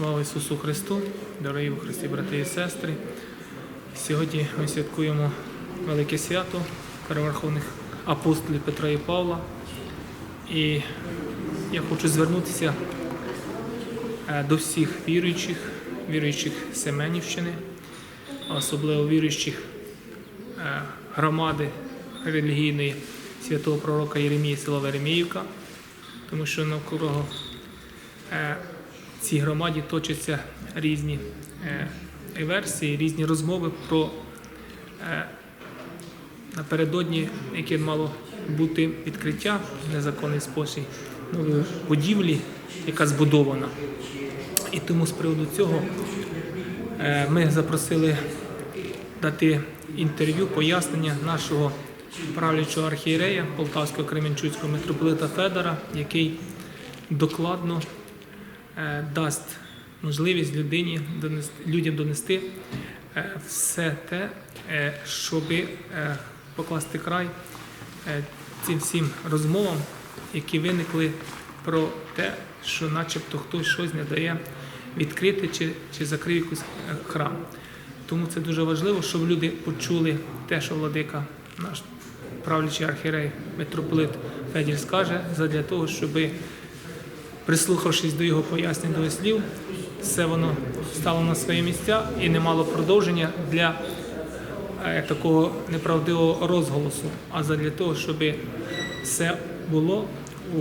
Слава Ісусу Христу, дорогі у Христі, брати і сестри. Сьогодні ми святкуємо велике свято переверховних апостолів Петра і Павла. І я хочу звернутися е, до всіх віруючих, віруючих Семенівщини, особливо віруючих е, громади релігійної святого пророка Єремії села Вереміївка, тому що навколо цій громаді точаться різні е, версії, різні розмови про е, напередодні, яке мало бути відкриття незаконний спосіб нової будівлі, яка збудована. І тому з приводу цього е, ми запросили дати інтерв'ю, пояснення нашого правлячого архієрея Полтавського Кременчуцького митрополита Федора, який докладно дасть можливість людині донести, людям донести е, все те, е, щоб покласти край е, цим всім розмовам, які виникли про те, що начебто хтось щось не дає відкрити чи, чи закрив якийсь е, храм. Тому це дуже важливо, щоб люди почули те, що владика, наш правлячий архірей, митрополит Федір скаже, задля того, щоби прислухавшись до його пояснень, до слів, все воно стало на свої місця і не мало продовження для е, такого неправдивого розголосу, а задля того, щоб все було у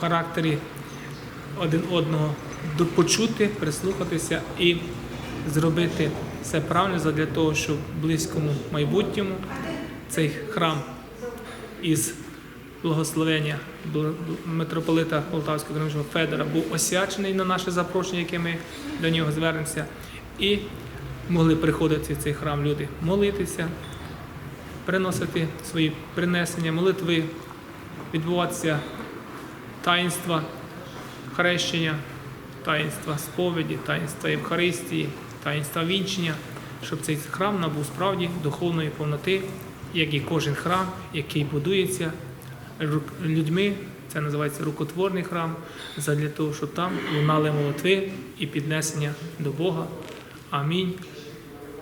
характері один одного почути, прислухатися і зробити все правильно задля того, щоб в близькому майбутньому цей храм із благословення бл- митрополита Полтавського Кремлівського Федора був освячений на наше запрошення, яке ми до нього звернемося, і могли приходити в цей храм люди молитися, приносити свої принесення, молитви, відбуватися таїнства хрещення, таїнства сповіді, таїнства Євхаристії, таїнства вінчення, щоб цей храм набув справді духовної повноти, як і кожен храм, який будується людьми. Це називається рукотворний храм, задля того, щоб там лунали молитви і піднесення до Бога. Амінь.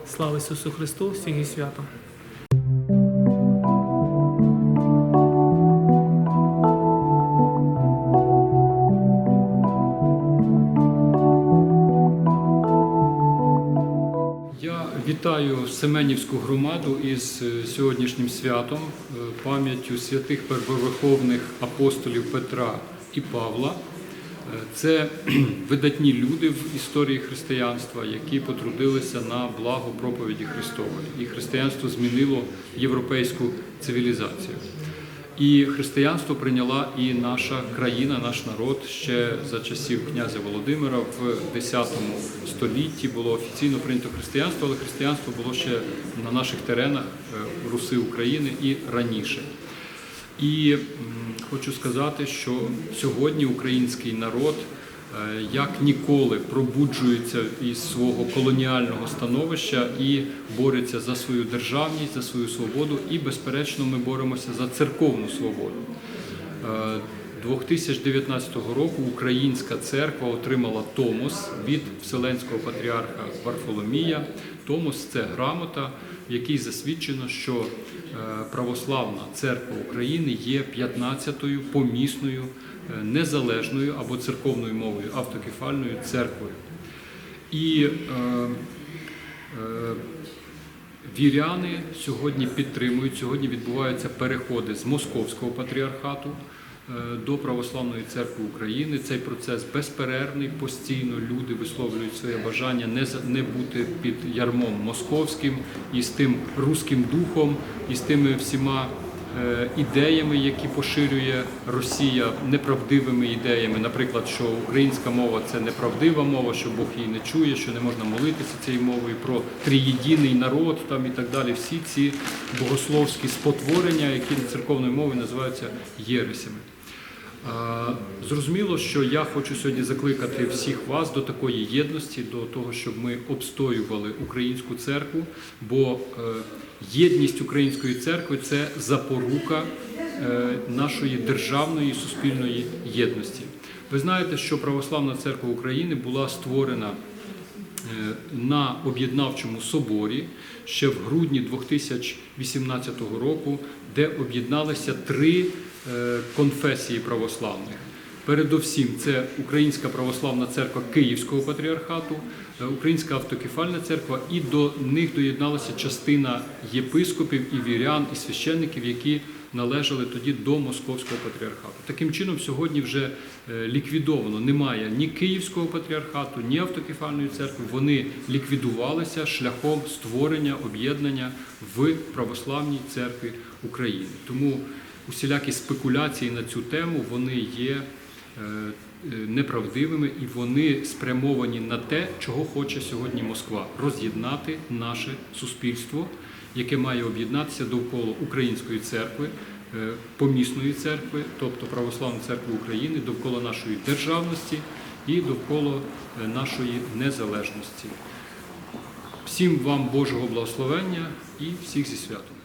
Слава Ісусу Христу, всіх і святом. Вітаю Семенівську громаду із е, сьогоднішнім святом, е, пам'яттю святих первоверховних апостолів Петра і Павла. Е, Це видатні люди в історії християнства, які потрудилися на благо проповіді Христової. І християнство змінило європейську цивілізацію. І християнство прийняла і наша країна, наш народ ще за часів князя Володимира в X столітті було офіційно прийнято християнство, але християнство було ще на наших теренах е, Руси України і раніше. І хочу сказати, що сьогодні український народ як ніколи пробуджується із свого колоніального становища і бореться за свою державність, за свою свободу, і, безперечно, ми боремося за церковну свободу. Е, 2019 року Українська церква отримала Томос від Вселенського патріарха Варфоломія. Томос це грамота, в якій засвідчено, що е, православна церква України є 15-ю помісною е, незалежною або церковною мовою автокефальною церквою. І е, е, Віряни сьогодні підтримують. Сьогодні відбуваються переходи з московського патріархату е, до Православної церкви України. Цей процес безперервний, постійно люди висловлюють своє бажання не не бути під ярмом московським і з тим руським духом, і з тими всіма е, ідеями, які поширює Росія, неправдивими ідеями, наприклад, що українська мова це неправдива мова, що Бог її не чує, що не можна молитися цією мовою, про триєдиний народ там і так далі. Всі ці богословські спотворення, які церковною мовою називаються єресями. Зрозуміло, що я хочу сьогодні закликати всіх вас до такої єдності, до того, щоб ми обстоювали українську церкву, бо е, єдність української церкви це запорука е, нашої державної суспільної єдності. Ви знаєте, що Православна церква України була створена е, на об'єднавчому соборі ще в грудні 2018 року, де об'єдналися три конфесії православних. Передовсім це Українська православна церква Київського патріархату, е, Українська автокефальна церква, і до них доєдналася частина єпископів і вірян, і священників, які належали тоді до Московського патріархату. Таким чином, сьогодні вже е, ліквідовано немає ні Київського патріархату, ні автокефальної церкви. Вони ліквідувалися шляхом створення об'єднання в православній церкві України. Тому усілякі спекуляції на цю тему вони є е, е, неправдивими і вони спрямовані на те, чого хоче сьогодні Москва роз'єднати наше суспільство, яке має об'єднатися довкола української церкви, е, помісної церкви, тобто Православної церкви України, довкола нашої державності і довкола нашої незалежності. Всім вам Божого благословення і всіх зі святом.